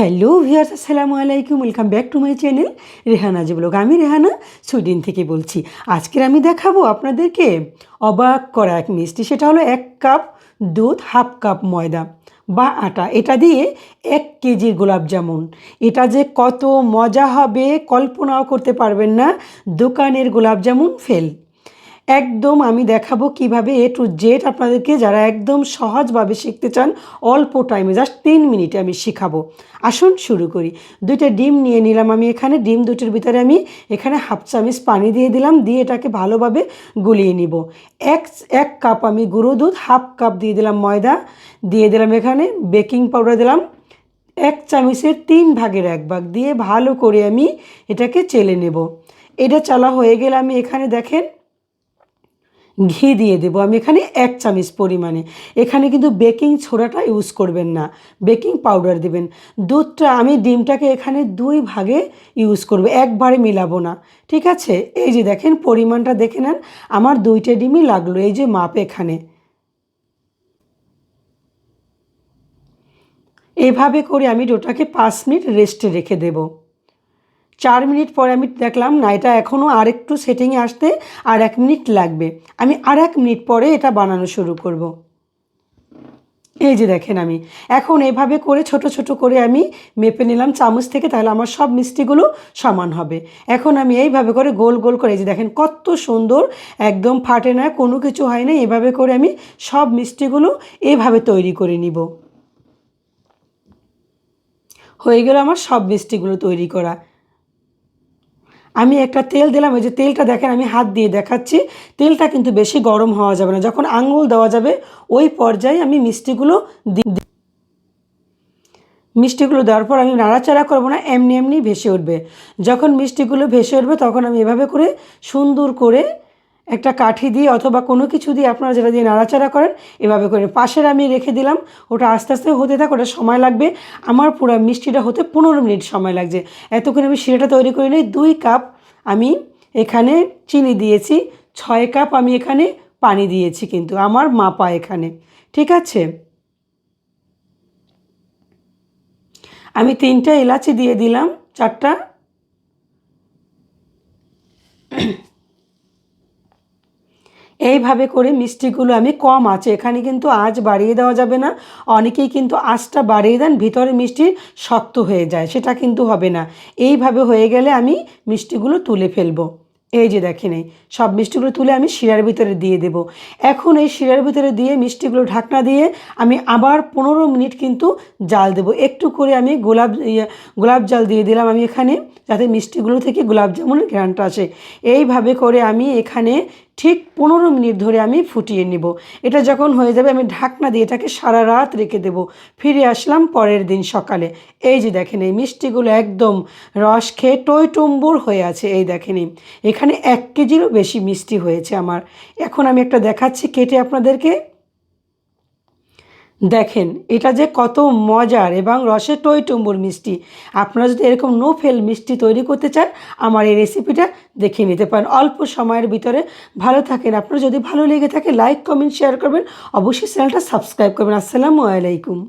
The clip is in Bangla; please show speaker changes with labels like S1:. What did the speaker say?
S1: হ্যালো ভিয়ার্স আসসালামু আলাইকুম welcome back to my channel Rehana যে ব্লগ আমি রেহানা সুইডেন থেকে বলছি। আজকের আমি দেখাবো আপনাদেরকে অবাক করা এক মিষ্টি। সেটা হলো এক কাপ দুধ, হাফ কাপ ময়দা বা আটা। এটা দিয়ে এক কেজির গোলাপ জামুন। এটা যে কত মজা হবে, কল্পনাও করতে পারবেন না। দোকানের গোলাপ জামুন ফেল। একদম আমি দেখাবো কীভাবে এ টু জেড আপনাদেরকে যারা একদম সহজভাবে শিখতে চান, অল্প টাইমে জাস্ট তিন মিনিটে আমি শিখাবো। আসুন শুরু করি। দুইটা ডিম নিয়ে নিলাম আমি এখানে। ডিম দুটির ভিতরে আমি এখানে হাফ চামচ পানি দিয়ে দিলাম। দিয়ে এটাকে ভালোভাবে গুলিয়ে নিব। এক এক কাপ আমি গুঁড়ো দুধ, হাফ কাপ দিয়ে দিলাম ময়দা। দিয়ে দিলাম এখানে বেকিং পাউডার দিলাম। এক চামচের তিন ভাগের এক ভাগ দিয়ে ভালো করে আমি এটাকে চেলে নেব। এটা চালা হয়ে গেলে আমি এখানে দেখেন ঘি দিয়ে দেবো। আমি এখানে এক চামচ পরিমাণে। এখানে কিন্তু বেকিং ছোড়াটা ইউজ করবেন না। বেকিং পাউডার দেবেন। দুধটা, আমি ডিমটাকে এখানে দুই ভাগে ইউজ করব। একবারে মিলাবো না। ঠিক আছে? এই যে দেখেন, পরিমাণটা দেখে নেন। আমার দুইটা ডিমই লাগল এই যে মাপ এখানে। এভাবে করে আমি ডোটাকে পাঁচ মিনিট রেস্টে রেখে দেবো। চার মিনিট পরে আমি দেখলাম, না, এটা এখনও আর একটু সেটিংয়ে আসতে আর এক মিনিট লাগবে। আমি আর এক মিনিট পরে এটা বানানো শুরু করব। এই যে দেখেন আমি, এখন এভাবে করে ছোট ছোট করে আমি মেপে নিলাম চামচ থেকে, তাহলে আমার সব মিষ্টিগুলো সমান হবে। এখন আমি এইভাবে করে গোল গোল করে, এই যে দেখেন কত সুন্দর, একদম ফাটে না, কোনো কিছু হয় না, এভাবে করে আমি সব মিষ্টিগুলো এভাবে তৈরি করে নিব। হয়ে গেল আমার সব মিষ্টিগুলো তৈরি করা। আমি একটা তেল দিলাম, ওই যে তেলটা দেখেন আমি হাত দিয়ে দেখাচ্ছি। তেলটা কিন্তু বেশি গরম হওয়া যাবে না। যখন আঙুল দেওয়া যাবে, ওই পর্যায়ে আমি মিষ্টিগুলো মিষ্টিগুলো দেওয়ার পর আমি নাড়াচাড়া করব না, এমনি এমনি ভেসে উঠবে। যখন মিষ্টিগুলো ভেসে উঠবে, তখন আমি এভাবে করে সুন্দর করে একটা কাঠি দিয়ে অথবা কোনো কিছু দিয়ে আপনারা যেটা দিয়ে নাড়াচাড়া করেন, এভাবে করে পাশের আমি রেখে দিলাম। ওটা আস্তে আস্তে হতে থাক, ওটা সময় লাগবে। আমার পুরো মিষ্টিটা হতে পনেরো মিনিট সময় লাগছে। এতক্ষণ আমি শিরাটা তৈরি করে নিই দুই কাপ আমি এখানে চিনি দিয়েছি, ছয় কাপ আমি এখানে পানি দিয়েছি কিন্তু, আমার মাপা এখানে। ঠিক আছে? আমি তিনটা এলাচি দিয়ে দিলাম, চারটা এইভাবে করে মিষ্টিগুলো আমি কম আছে। এখানে কিন্তু আঁচ বাড়িয়ে দেওয়া যাবে না। অনেকেই কিন্তু আঁচটা বাড়িয়ে দেন ভিতরে মিষ্টি শক্ত হয়ে যায়। সেটা কিন্তু হবে না। এইভাবে হয়ে গেলে আমি মিষ্টিগুলো তুলে ফেলব। এই যে দেখেন এই সব মিষ্টিগুলো তুলে আমি শিরার ভিতরে দিয়ে দেব। এখন এই শিরার ভিতরে দিয়ে মিষ্টিগুলো ঢাকনা দিয়ে আমি আবার পনেরো মিনিট কিন্তু জাল দেব। একটু করে আমি গোলাপ ইয়ে, গোলাপ জাল দিয়ে দিলাম আমি এখানে যাতে মিষ্টিগুলো থেকে গোলাপ জামুনের ঘ্রানটা আসে। এইভাবে করে আমি এখানে ঠিক পনেরো মিনিট ধরে আমি ফুটিয়ে নিব। এটা যখন হয়ে যাবে, আমি ঢাকনা দিয়ে এটাকে সারা রাত রেখে দেব। ফিরে আসলাম পরের দিন সকালে। এই যে দেখেন, এই মিষ্টিগুলো একদম রস খেয়ে টই টুম্বুর হয়ে আছে। এই দেখেন এখানে এক কেজিরও বেশি মিষ্টি হয়েছে আমার। এখন আমি একটা দেখাচ্ছি কেটে আপনাদেরকে। দেখেন, এটা যে কত মজার এবং রসে টইটুম্বুর মিষ্টি। আপনারা যদি এরকম নো ফেল মিষ্টি তৈরি করতে চান, আমার এই রেসিপিটা দেখে নিতে পারেন। অল্প সময়ের ভিতরে ভালো থাকেন। আপনার যদি ভালো লেগে থাকে লাইক কমেন্ট শেয়ার করবেন। অবশ্যই চ্যানেলটা সাবস্ক্রাইব করবেন। আসসালামু আলাইকুম।